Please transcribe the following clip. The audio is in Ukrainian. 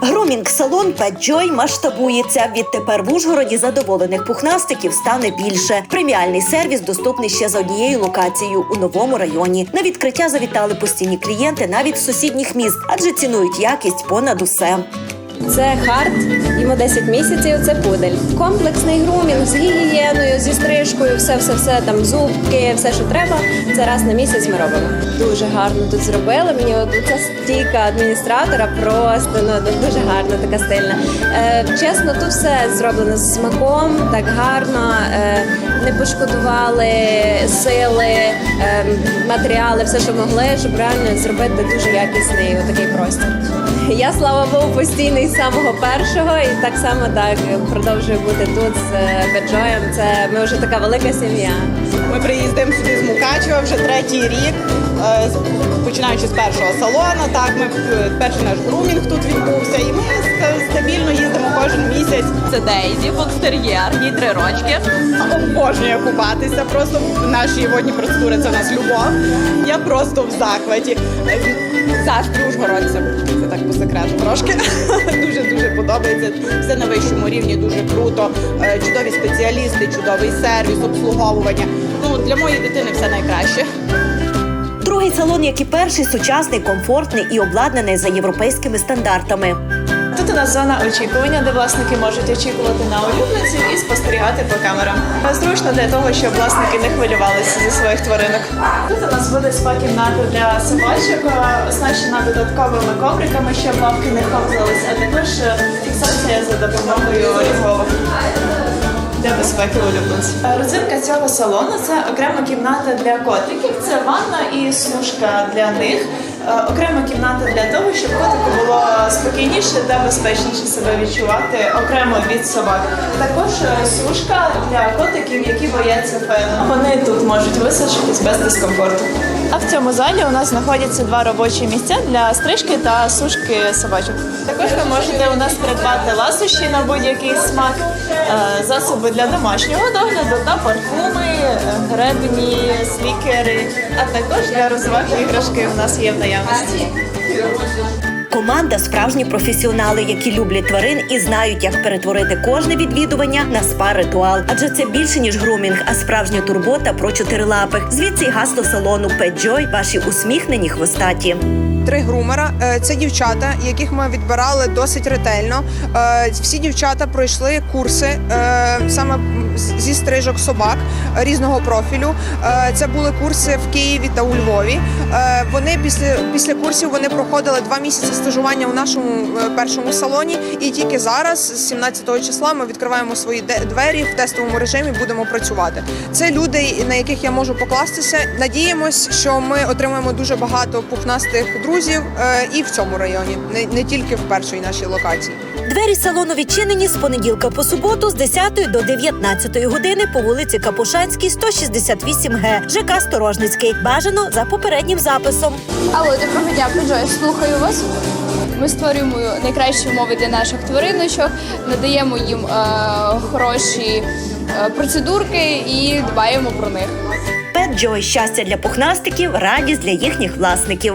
Грумінг-салон Pet масштабується. Відтепер в Ужгороді задоволених пухнастиків стане більше. Преміальний сервіс доступний ще за однією локацією у новому районі. На відкриття завітали постійні клієнти навіть з сусідніх міст, адже цінують якість понад усе. Це хард, йому 10 місяців, це пудель. Комплексний грумінг з гігієною, зі стрижкою, все, все, все там зубки, все, що треба. Це раз на місяць ми робимо. Дуже гарно тут зробили. Мені ця стійка адміністратора просто ну дуже гарна, така стильна. Е, чесно, тут все зроблено з смаком, так гарно. Е, не пошкодували сили, е, матеріали, все, що могли, щоб реально зробити дуже якісний такий простір. Я слава Богу, постійний з самого першого, і так само так продовжую бути тут з е, Беджоєм. Це ми вже така велика сім'я. Ми приїздимо сюди з Мукачева вже третій рік, е, починаючи з першого салону. Так, ми е, перший наш грумінг тут відбувся, і ми стабільно їздимо кожен місяць. Це Дейзі, бокстер'єр, їй три рочки. Обожнює купатися. Просто наші водні процедури це в нас любов. Я просто в захваті. Е, Завжди ужгородцям. Це так по секрету трошки. Подобається. Все на вищому рівні, дуже круто. Е, Чудові спеціалісти, чудовий сервіс, обслуговування. Ну для моєї дитини все найкраще. Другий салон, як і перший, сучасний, комфортний і обладнаний за європейськими стандартами. Тут у нас зона очікування, де власники можуть очікувати на улюбленців і спостерігати по камерам. Зручно для того, щоб власники не хвилювалися за своїх тваринок. Тут у нас буде спа-кімната для собачок, оснащена додатковими ковриками, щоб лапки не ковзались, а також е, фіксація за допомогою різьбових. Для безпеки улюбленців. Е, Родзинка цього салону це окрема кімната для котиків. Це ванна і сушка для них. Е, Окрема кімната для того, щоб котику було спокійніше та безпечніше себе відчувати окремо від собак. Також е, сушка для котиків, які бояться фену. Вони тут можуть висушитись без дискомфорту. А в цьому залі у нас знаходяться два робочі місця для стрижки та сушки собачок. Також ви можете у нас придбати ласощі на будь-який смак, е, засоби для домашнього догляду та парфуми, гребні, слікери, а також для розваг іграшки у нас є в наявності. Команда справжні професіонали, які люблять тварин і знають, як перетворити кожне відвідування на спа-ритуал. Адже це більше ніж грумінг, а справжня турбота про чотирилапих. Звідси й гасло салону Joy – ваші усміхнені хвостаті. Три грумера. Е, Це дівчата, яких ми відбирали досить ретельно. Е, Всі дівчата пройшли курси е, саме зі стрижок собак різного профілю. Це були курси в Києві та у Львові. Вони після після курсів вони проходили два місяці стажування у нашому першому салоні. І тільки зараз, з 17 числа, ми відкриваємо свої двері в тестовому режимі. Будемо працювати. Це люди, на яких я можу покластися. Надіємось, що ми отримаємо дуже багато пухнастих друзів е, і в цьому районі, не, не тільки в першій нашій локації. Двері салону відчинені з понеділка по суботу з 10 до 19 години по вулиці Капушанській, 168 Г, ЖК Сторожницький. Бажано за попереднім записом. Алло, доброго дня, Джой, слухаю вас. Ми створюємо найкращі умови для наших твариночок, надаємо їм е, хороші е, процедурки і дбаємо про них. Pet Joy – щастя для пухнастиків, радість для їхніх власників.